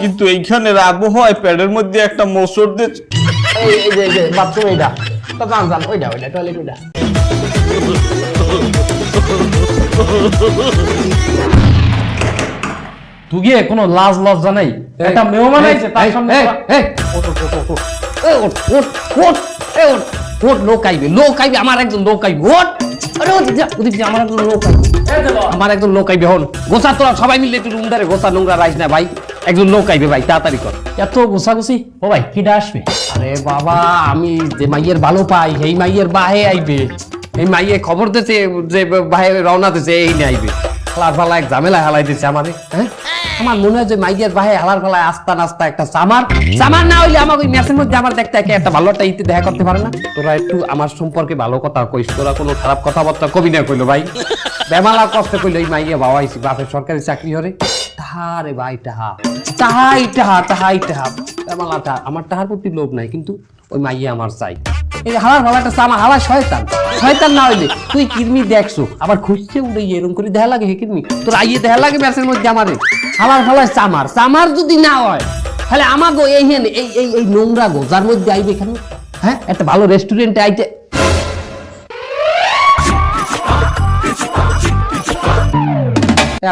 কিন্তু এইখানের আবহাওয়ায় প্যাডের মধ্যে একটা মোসর দিয়ে এই এই যে এই যে বাথরুম এইটা। তো যান যান ওইটা ওইটা টয়লেট ওইটা। তুই গিয়ে কোনো লাজ লজ্জা নাই। একটা মেহমান আইছে তার সামনে ওঠ, লোক আইবে লোক আইবে আমার একজন লোক আইবে আরে ওদিক আমার একজন লোক আইবে। আমার একজন লোক আইবে হন। গোসা তোরা সবাই মিলে একটু রুম ধারে গোসা নোংরা রাইস না ভাই। একজন লোক আইবে ভাই তাড়াতাড়ি কর। এত গুছাগুছি? ও ভাই কিটা আসবে। আরে বাবা আমি যে মাইয়ের ভালো পাই এই মাইয়ের বাহে আইবে। এই মাইয়ে খবর দিতে যে বাহে রওনা দিতে এই নিয়ে আইবে। হালার ফালা এক ঝামেলা হালাই দিছে আমারে হ্যাঁ? আমার মনে হয় যে মাইয়ের বাহে হালার ফালায় আস্তা নাস্তা একটা সামার। সামার না হইলে আমার ওই ম্যাচের মধ্যে আমার দেখতে একে একটা ভালো একটা ইতে দেখা করতে পারে না। তোরা একটু আমার সম্পর্কে ভালো কথা কইস তোরা কোনো খারাপ কথাবার্তা কবি না কইলো ভাই। বেমালা কষ্ট কইলো এই মাইয়ে বাবা বাপের সরকারি চাকরি হরে। তাহা রে ভাই তাহা তাহাই তাহা তাহাই তাহা। আমার তাহার প্রতি লোভ নাই, কিন্তু ওই আমার চাই। এই হালার হালা শয়তান। শয়তান না হইলে তুই কিরমি দেখছ? আবার খুঁজছে উড়ে করে দেখা লাগে হে কিরমি? তোর আইয়ে দেখা লাগে মধ্যে আমারে? হালার ফালায় চামার চামার যদি না হয়, তাহলে এই হেন, এই এই এই নোংরা গো, যার মধ্যে আইবে এখানে। হ্যাঁ একটা ভালো রেস্টুরেন্টে আইতে।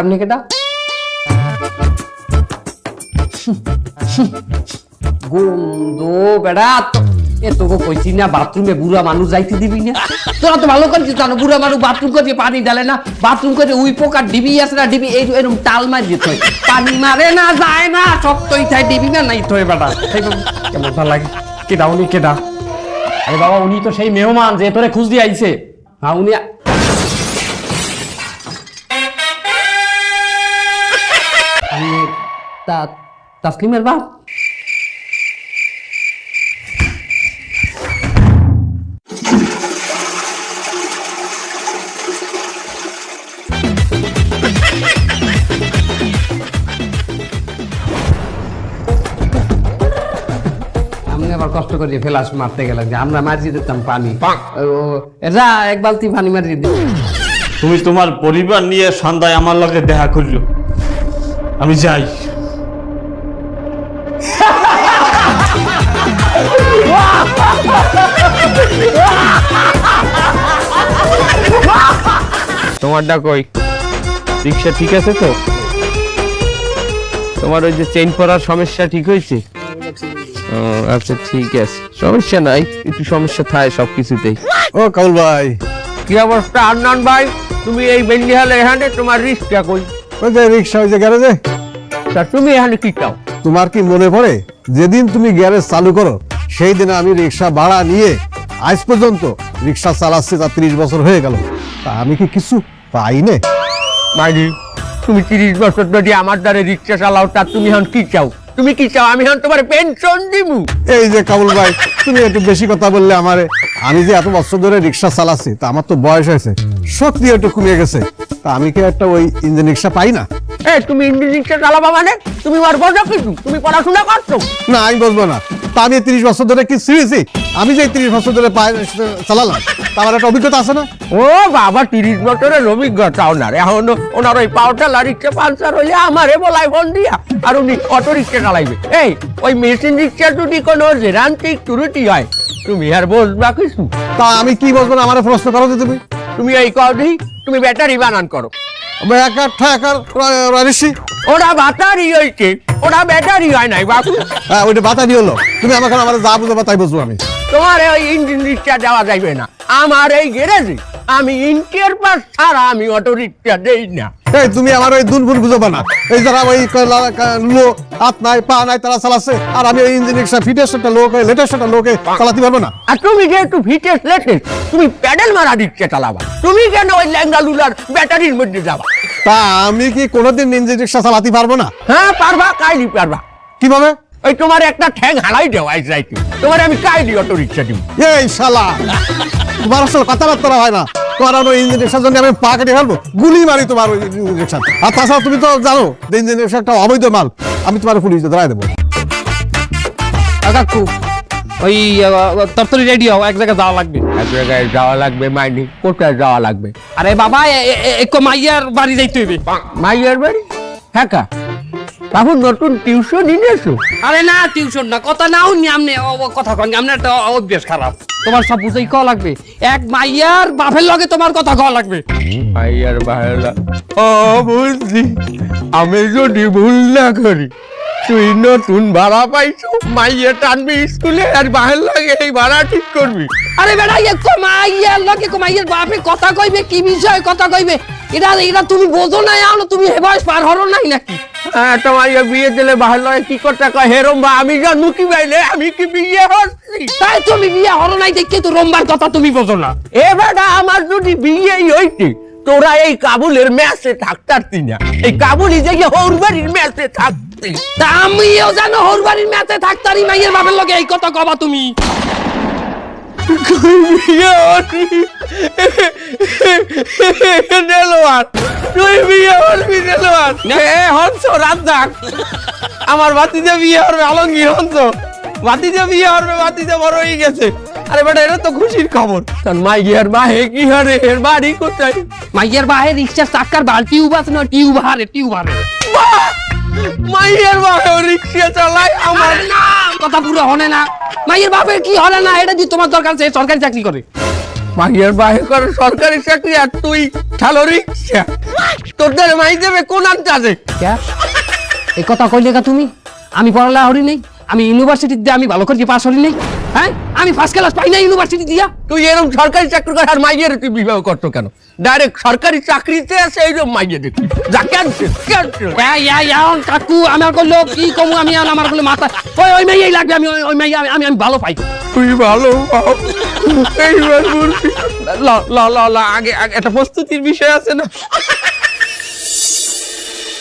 আপনি কেটা? গন্ধ বেড়া এ তোকে কইছি না, বাথরুমে বুড়া মানুষ যাইতে দিবি না? তোরা তো ভালো করেছিস জানো, বুড়া মানুষ বাথরুম করে পানি ডালে না, বাথরুম করে উই পোকার ডিবি আছে না, ডিবি, এই এরকম টাল মারি যেত পানি মারে না, যায় না, শক্তই থাই ডিবি না নাই থই বেটা। কেমন ভালো লাগে কেডা উনি কেডা আরে বাবা, উনি তো সেই মেহমান যে তোরে খুঁজ দিয়ে আইছে। হ্যাঁ উনি তা তাসলিমের বাপ। আমি আবার কষ্ট করে ফেলাস মারতে গেলাম যে আমরা মারিয়ে দিতাম পানি। ও যা এক বালতি পানি মারিয়ে দিই তুমি তোমার পরিবার নিয়ে সন্ধ্যায় আমার লগে দেখা করল। আমি যাই। তোমারটা কই? রিক্সা ঠিক আছে তো? তোমার ওই যে চেইন পরার সমস্যা ঠিক হয়েছে? ও আচ্ছা ঠিক আছে। সমস্যা নাই একটু সমস্যা থাকে সব কিছুতেই ও কাউল ভাই। কি অবস্থা আন্নান ভাই? তুমি এই বেন্ডিহালে এখানে তোমার রিক্সা কই? ওই যে রিক্সা ওই যে গ্যারেজে। তা তুমি এখানে কি চাও? তোমার কি মনে পড়ে? যেদিন তুমি গ্যারেজ চালু করো সেই দিনে আমি রিক্সা ভাড়া নিয়ে আজ পর্যন্ত রিক্সা চালাচ্ছি তা ত্রিশ বছর হয়ে গেল। তা আমি কি কিছু পাই নে? মাইরি তুমি তিরিশ বছর যদি আমার দ্বারে রিক্সা চালাও তা তুমি এখন কি চাও? তুমি কি চাও আমি এখন তোমার পেনশন দিবু এই যে কাবুল ভাই তুমি একটু বেশি কথা বললে আমারে। আমি যে এত বছর ধরে রিক্সা চালাচ্ছি তা আমার তো বয়স হয়েছে। শক্তি একটু কমে গেছে। তা আমি কি একটা ওই ইঞ্জিন রিক্সা পাই না? এ তুমি ইঞ্জিন রিক্সা চালাবা মানে? তুমি আর বোঝো কিছু? তুমি পড়াশোনা করছ? না আমি বুঝব না। তা আমি তিরিশ বছর ধরে কি ছিঁড়েছি আমি যে তিরিশ বছর ধরে চালালাম আমার একটা অভিজ্ঞতা আছে না? ও বাবা তিরিশ বছরের অভিজ্ঞতা ওনার। এখন ওনার ওই পাওয়ারটা রিক্সা পালসার হইলে আমারে বলাই ফোন দিয়া আর উনি অটো রিক্সা চালাইবে। এই ওই মেশিন রিক্সা যদি কোনো জেরান্তিক ত্রুটি হয় তুমি আর বসবা কিছু? তা আমি কি বলব না? আমার প্রশ্ন করো তুমি। তুমি এই কদি তুমি ব্যাটারি বানান করো। আমরা একা ঠাকার রানিসি ওরা বাতারি হইছে। ওরা ব্যাটারি হয় নাই বাবু। হ্যাঁ ওইটা বাতা দিয়ে হলো। তুমি আমাকে আমার যা বুঝব তাই বুঝব আমি। তোমার ওই ইঞ্জিন রিক্সা দেওয়া যাইবে না। আমার এই গ্যারেজে আমি ইন্টিয়ার পাস ছাড়া আমি অটো রিক্সা দেই না। এই তুমি আমার ওই দুনফুন বুঝব না। এই যারা ওই লো হাত নাই পা নাই তারা চালাচ্ছে আর আমি ওই ইঞ্জিন রিক্সা ফিটেস্ট একটা লোক লেটেস্ট একটা লোকে চালাতে পারব না। আর তুমি যেহেতু ফিটেস লেটেস তুমি প্যাডেল মারা দিচ্ছে চালাবা। তুমি কেন ওই ল্যাঙ্গা লুলার ব্যাটারির মধ্যে যাবা? তা আমি কি কোনোদিন ইঞ্জিন রিক্সা চালাতে পারব না? হ্যাঁ পারবা কাইলি পারবা। কীভাবে? ওই তোমার একটা ঠ্যাং হালাই দেওয়া যাইতে তোমার আমি কাইলি অটো রিক্সা দিব। এই শালা। তোমার আসলে কথাবার্তা হয় না। তোমার আর ওই ইঞ্জিন রিক্সার জন্য আমি পা কেটে ফেলব গুলি মারি তোমার ওই ইঞ্জিন রিক্সা আর তাছাড়া তুমি তো জানো যে ইঞ্জিন রিক্সা একটা অবৈধ মাল আমি তোমার পুলিশ দাঁড়ায় দেবো। কাকু ওই তরতরি রেডি হও এক জায়গায় যাওয়া লাগবে। এক জায়গায় যাওয়া লাগবে মাইনি কোথায় যাওয়া লাগবে? আরে বাবা একটু মাইয়ার বাড়ি যাইতে হইবে। মাইয়ার বাড়ি? হ্যাঁ কা তারপর নতুন টিউশন এনেছো আরে না টিউশন না কথা নাও নি আমনে কথা কন আমনে একটা অভ্যাস খারাপ। তোমার সব বুঝেই কওয়া লাগবে। এক মাইয়ার বাপের লগে তোমার কথা কওয়া লাগবে। মাইয়ার বাহেলা ও বুঝলি আমি যদি ভুল না করি তুই নতুন ভাড়া পাইছো মাইয়া টানবি স্কুলে আর বাহের লাগে এই ভাড়া ঠিক করবি। আরে বেটা ইয়ে কমাইয়ার লগে কমাইয়ার বাপে কথা কইবে কি বিষয় কথা কইবে? এটা এটা তুমি বোঝো না তুমি হে বয়স পার হরো নাই নাকি? তোমার ইয়ে বিয়ে দিলে বাহের কি করতে কয় হেরম বা আমি জানু কি বাইলে আমি কি বিয়ে হচ্ছি তাই তুমি বিয়ে হরো নাই দেখে তো রম্বার কথা তুমি বোঝো না। এ বেটা আমার যদি বিয়েই হইতে তোরা এই কাবুলের ম্যাচে থাকতারতি না। এই কাবুলি যে হৌরবাড়ির ম্যাচে থাকতি। তা আমিও জানো হোর বাড়ির ম্যাচে থাকতারি মাইয়ের বাপের লগে এই কথা কবা তুমি। আমার বাতিতে বিয়ে হবে আলমগীর হংস বাতিতে বিয়ে হবে বাতিতে বড় হয়ে গেছে আরে বেটা এটা তো খুশির খবর তার মাই গিয়ার মা হে কি হারে এর বাড়ি কোথায় মাইয়ের বাহে রিক্সার চাকার বাল আছে না টিউব হারে টিউব হারে মাইয়ের মা রিক্সা চালায় আমার না! কথা পুরো হনে না। মাইয়ের বাপের কি হলে না এটা দিয়ে তোমার দরকার সে সরকারি চাকরি করে। মাইয়ের বাহে করে সরকারি চাকরি আর তুই ঠালো রিক্সা। তোদের মাই দেবে কোন আনতে এই কথা কইলে কা তুমি? আমি পড়ালা হরি নেই আমি ইউনিভার্সিটিতে আমি ভালো করে পাস হরি নেই? হ্যাঁ? আমি ফার্স্ট ক্লাস পাই না ইউনিভার্সিটি দিয়া। তুই এরকম সরকারি চাকরি কর আর মাইয়ের তুই বিবাহ করতো কেন? ডাইরেক্ট সরকারি চাকরিতে আছে এইরকম মাইয়ে দেখি যা ক্যান্সেল ক্যান্সেল এই, এই, কাকু আমার করল কি কমু আমি আর আমার করল মাথা ওই ওই মেয়েই লাগবে আমি ওই- মেয়ে আমি আমি ভালো পাই। তুই ভালো পাও। এইবার বলবি। ল ল ল ল আগে আগে একটা প্রস্তুতির বিষয় আছে না?